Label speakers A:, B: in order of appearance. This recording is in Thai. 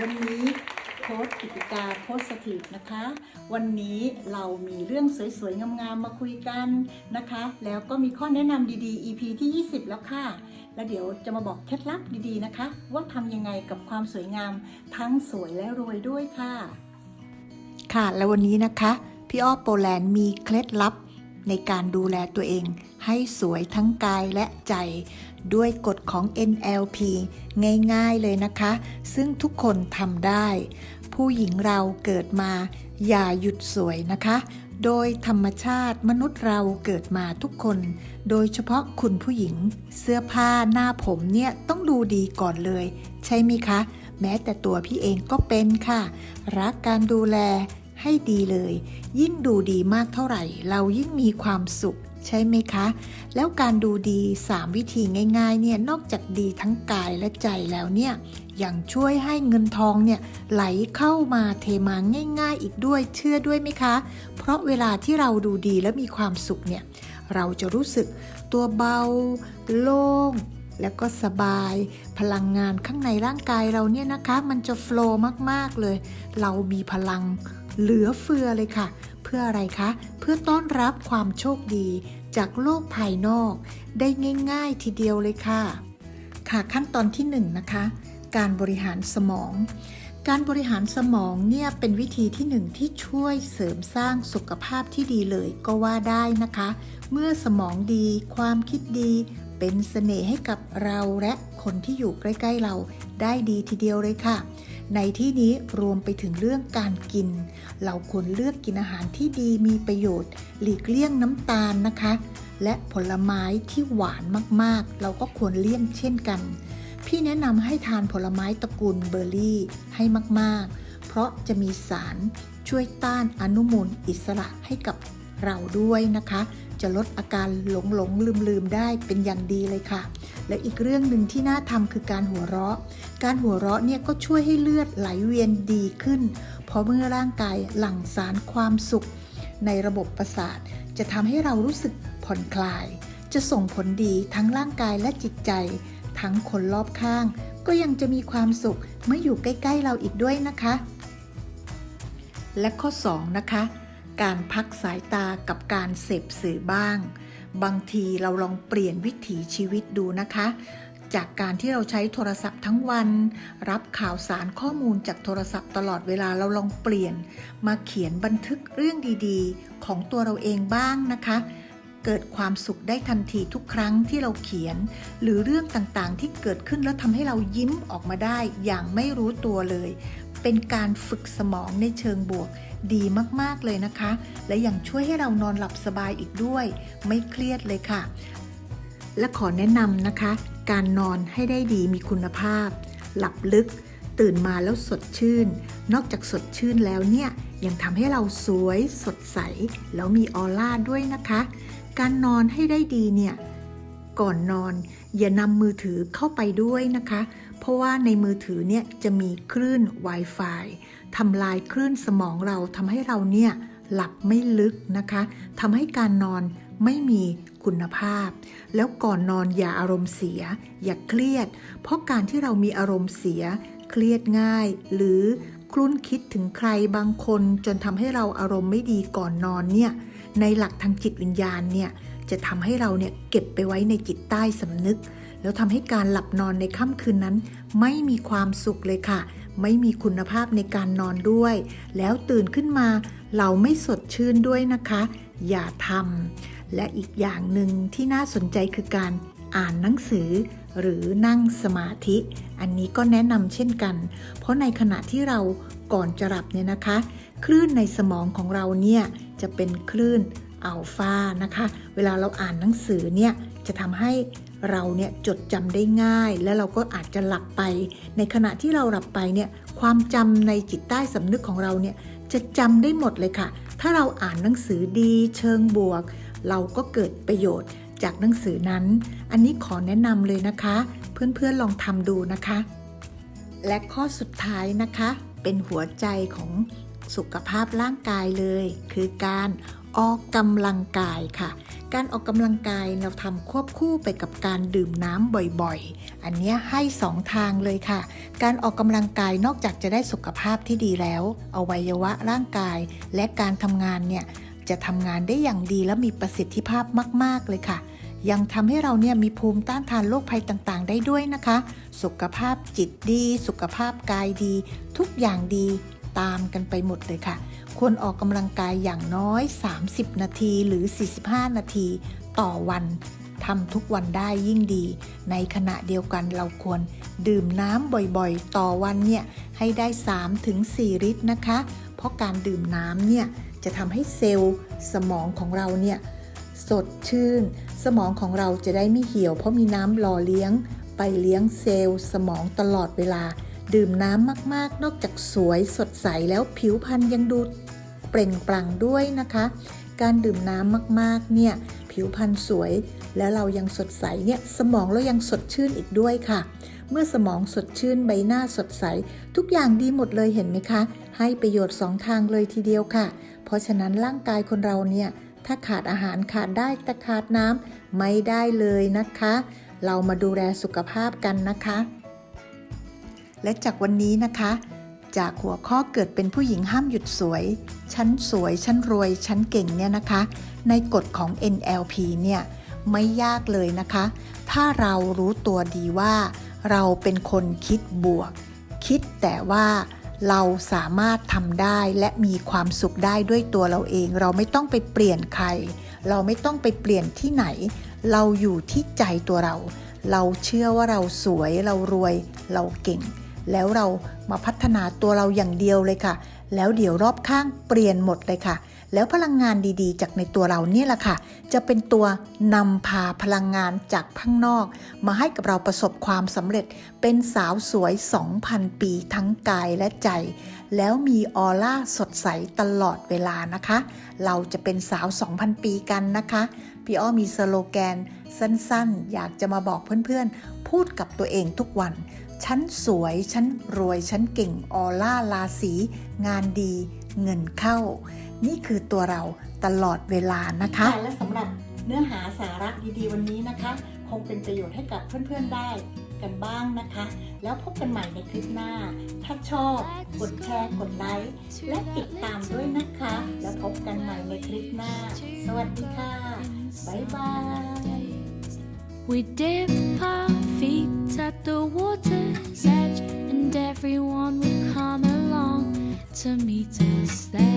A: วันนี้โค้ดกิติกาโพสทีฟนะคะ วันนี้เรามีเรื่องสวยๆ งามๆ มาคุยกันนะคะ แล้วก็มีข้อแนะนำดีๆ EP ที่ 20 แล้วค่ะ แล้วเดี๋ยวจะมาบอกเคล็ดลับดีๆนะคะ ว่าทำยังไงกับความสวยงามทั้งสวยและรวยด้วยค่ะ ค่ะ แล้ววันนี้นะคะ พี่อ้อโปแลนด์มีเคล็ดลับในการดูแลตัวเองให้สวยทั้งกายและใจ ด้วยกฎของ NLP ง่ายๆเลยนะคะ ซึ่งทุกคนทำได้ ผู้หญิงเราเกิดมาอย่าหยุดสวยนะคะ โดยธรรมชาติมนุษย์เราเกิดมาทุกคน โดยเฉพาะคุณผู้หญิง เสื้อผ้าหน้าผมเนี่ยต้องดูดีก่อนเลย ใช่ไหมคะ แม้แต่ตัวพี่เองก็เป็นค่ะ รักการดูแลให้ดีเลย ยิ่งดูดีมากเท่าไหร่ เรายิ่งมีความสุข ใช่ไหมคะ แล้วการดูดี 3 วิธีง่ายๆเนี่ยนอกจากดีทั้งกายและใจแล้วเนี่ยยังช่วยให้เงินทองเนี่ยไหลเข้ามาเทมาง่าย ๆ อีกด้วยเชื่อด้วยไหมคะ เพราะเวลาที่เราดูดีและมีความสุขเนี่ยเราจะรู้สึกตัวเบา โล่งแล้วก็สบาย พลังงานข้างในร่างกายเราเนี่ยนะคะ มันจะโฟลว์มากๆเลย เรามีพลังเหลือเฟือเลยค่ะ พื่ออะไรคะ เพื่อต้อนรับความโชคดีจากโลกภายนอก ได้ง่าย ๆ ทีเดียวเลยค่ะ ค่ะขั้นตอนที่1นงนะคะ การบริหารสมอง การบริหารสมองเนี่ยเป็นวิธีที่หนึ่งที่ช่วยเสริมสร้างสุขภาพที่ดีเลยก็ว่าได้นะคะ เมื่อสมองดี ความคิดดี เป็นเสน่ห์ให้กับเราและคนที่อยู่ใกล้ ๆ เราได้ดีทีเดียวเลยค่ะ ในที่นี้รวมไปถึงเรื่องการกิน เราควรเลือกกินอาหารที่ดีมีประโยชน์ หลีกเลี่ยงน้ำตาลนะคะ และผลไม้ที่หวานมากๆ เราก็ควรเลี่ยงเช่นกัน พี่แนะนำให้ทานผลไม้ตระกูลเบอร์รี่ให้มากๆ เพราะจะมีสารช่วยต้านอนุมูลอิสระให้กับเราด้วยนะคะ จะลดอาการหลงหลงลืมลืมได้เป็นอย่างดีเลยค่ะ และอีกเรื่องหนึ่งที่น่าทำคือการหัวเราะ การหัวเราะเนี่ยก็ช่วยให้เลือดไหลเวียนดีขึ้น เพราะเมื่อร่างกายหลั่งสารความสุข ในระบบประสาท จะทำให้เรารู้สึกผ่อนคลาย จะส่งผลดีทั้งร่างกายและจิตใจ ทั้งคนรอบข้าง ก็ยังจะมีความสุขเมื่ออยู่ใกล้ ๆ เราอีกด้วยนะคะ และข้อ 2 นะคะ การพักสายตากับการเสพสื่อบ้าง บางทีเราลองเปลี่ยนวิถีชีวิตดูนะคะ จากการที่เราใช้โทรศัพท์ทั้งวัน รับข่าวสารข้อมูลจากโทรศัพท์ตลอดเวลาเราลองเปลี่ยน มาเขียนบันทึกเรื่องดีๆ ของตัวเราเองบ้างนะคะเกิดความสุขได้ทันทีทุกครั้งที่เราเขียน หรือเรื่องต่างๆ ที่เกิดขึ้นแล้วทำให้เรายิ้มออกมาได้อย่างไม่รู้ตัวเลย เป็นการฝึกสมองในเชิงบวกดีมากๆเลยนะคะ และยังช่วยให้เรานอนหลับสบายอีกด้วย ไม่เครียดเลยค่ะ และขอแนะนำนะคะ การนอนให้ได้ดีมีคุณภาพ หลับลึก ตื่นมาแล้วสดชื่น นอกจากสดชื่นแล้วเนี่ยยังทำให้เราสวยสดใส แล้วมีออร่าด้วยนะคะ การนอนให้ได้ดีเนี่ยก่อนนอนอย่านำมือถือเข้าไปด้วยนะคะ เพราะว่าในมือถือเนี่ยจะมีคลื่น Wi-Fi ทำลายคลื่นสมองเราทำให้เราเนี่ยหลับไม่ลึกนะคะทำให้การนอนไม่มีคุณภาพ แล้วก่อนนอนอย่าอารมณ์เสีย อย่าเครียด เพราะการที่เรามีอารมณ์เสีย เครียดง่าย หรือคลุ้นคิดถึงใครบางคนจนทำให้เราอารมณ์ไม่ดีก่อนนอนเนี่ยในหลักทางจิตวิญญาณเนี่ยจะทำให้เราเนี่ยเก็บไปไว้ในจิตใต้สำนึก แล้วทำให้การหลับนอนในค่ำคืนนั้น ไม่มีความสุขเลยค่ะ ไม่มีคุณภาพในการนอนด้วย แล้วตื่นขึ้นมา เราไม่สดชื่นด้วยนะคะ อย่าทำและอีกอย่างหนึ่งที่น่าสนใจคือการอ่านหนังสือ หรือนั่งสมาธิ อันนี้ก็แนะนำเช่นกัน เพราะในขณะที่เราก่อนจะหลับเนี่ยนะคะ คลื่นในสมองของเราเนี่ยจะเป็นคลื่นอัลฟานะคะ เวลาเราอ่านหนังสือเนี่ยจะทำให้ เราเนี่ยจดจำได้ง่าย และเราก็อาจจะหลับไป ในขณะที่เราหลับไปเนี่ยความจำในจิตใต้สำนึกของเราเนี่ยจะจำได้หมดเลยค่ะ ถ้าเราอ่านหนังสือดีเชิงบวก เราก็เกิดประโยชน์จากหนังสือนั้น อันนี้ขอแนะนำเลยนะคะ เพื่อนๆลองทำดูนะคะ และข้อสุดท้ายนะคะ เป็นหัวใจของสุขภาพร่างกายเลย คือการ ออกกำลังกายค่ะ การออกกำลังกายเราทำควบคู่ไปกับการดื่มน้ำบ่อยๆ อันนี้ให้สองทางเลยค่ะ การออกกำลังกายนอกจากจะได้สุขภาพที่ดีแล้ว อวัยวะร่างกายและการทำงานเนี่ยจะทำงานได้อย่างดีและมีประสิทธิภาพมาก ๆ เลยค่ะ ยังทำให้เราเนี่ยมีภูมิต้านทานโรคภัยต่างๆ ได้ด้วยนะคะ สุขภาพจิตดี สุขภาพกายดี ทุกอย่างดีตามกันไปหมดเลยค่ะ ควรออกกำลังกายอย่างน้อย 30 นาทีหรือ 45 นาทีต่อวันทำทุกวันได้ยิ่งดี ในขณะเดียวกันเราควรดื่มน้ำบ่อยๆ ต่อวันเนี่ยให้ได้ 3-4 ลิตรนะคะ เพราะการดื่มน้ำเนี่ยจะทำให้เซลล์สมองของเราเนี่ยสดชื่น สมองของเราจะได้ไม่เหี่ยว เพราะมีน้ำหล่อเลี้ยง ไปเลี้ยงเซลล์สมองตลอดเวลา ดื่มน้ำมากๆ นอกจากสวยสดใสแล้วผิวพรรณยังดู เปล่งปลั่งด้วยนะคะ การดื่มน้ำมากๆเนี่ยผิวพรรณสวย แล้วเรายังสดใสเนี่ยสมองเรายังสดชื่นอีกด้วยค่ะ เมื่อสมองสดชื่นใบหน้าสดใส ทุกอย่างดีหมดเลยเห็นไหมคะ ให้ประโยชน์สองทางเลยทีเดียวค่ะ เพราะฉะนั้นร่างกายคนเราเนี่ยถ้าขาดอาหารขาดได้แต่ขาดน้ำไม่ได้เลยนะคะ เรามาดูแลสุขภาพกันนะคะ และจากวันนี้นะคะ จากหัวข้อเกิดเป็นผู้หญิงห้ามหยุดสวยฉันสวยฉันรวยฉันเก่งเนี่ยนะคะ ในกฎของ NLP เนี่ยไม่ยากเลยนะคะ ถ้าเรารู้ตัวดีว่า เราเป็นคนคิดบวก คิดแต่ว่าเราสามารถทำได้และมีความสุขได้ด้วยตัวเราเอง เราไม่ต้องไปเปลี่ยนใคร เราไม่ต้องไปเปลี่ยนที่ไหน เราอยู่ที่ใจตัวเรา เราเชื่อว่าเราสวย เรารวย เราเก่ง แล้วเรามาพัฒนาตัวเราอย่างเดียวเลยค่ะ แล้วเดี๋ยวรอบข้างเปลี่ยนหมดเลยค่ะ แล้วพลังงานดีๆ จากในตัวเราเนี่ยแหละค่ะ จะเป็นตัวนำพาพลังงานจากข้างนอก มาให้กับเราประสบความสำเร็จ เป็นสาวสวย 2,000 ปีทั้งกายและใจ แล้วมีออร่าสดใสตลอดเวลานะคะ เราจะเป็นสาว 2,000 ปีกันนะคะ พี่อ้อมีสโลแกนสั้นๆ อยากจะมาบอกเพื่อนๆ พูดกับตัวเองทุกวัน ฉันสวย ฉันรวย ฉันเก่งออร่าราศีงานดีเงินเข้า นี่คือตัวเราตลอดเวลานะคะและสำหรับเนื้อหาสาระดีๆ วันนี้นะคะ คงเป็นประโยชน์ให้กับเพื่อนๆได้กันบ้างนะคะ แล้วพบกันใหม่ในคลิปหน้า ถ้าชอบ กดแชร์กดไลค์ และติดตามด้วยนะคะ แล้วพบกันใหม่ในคลิปหน้า สวัสดีค่ะ บ๊ายบาย
B: We dip to meet us there.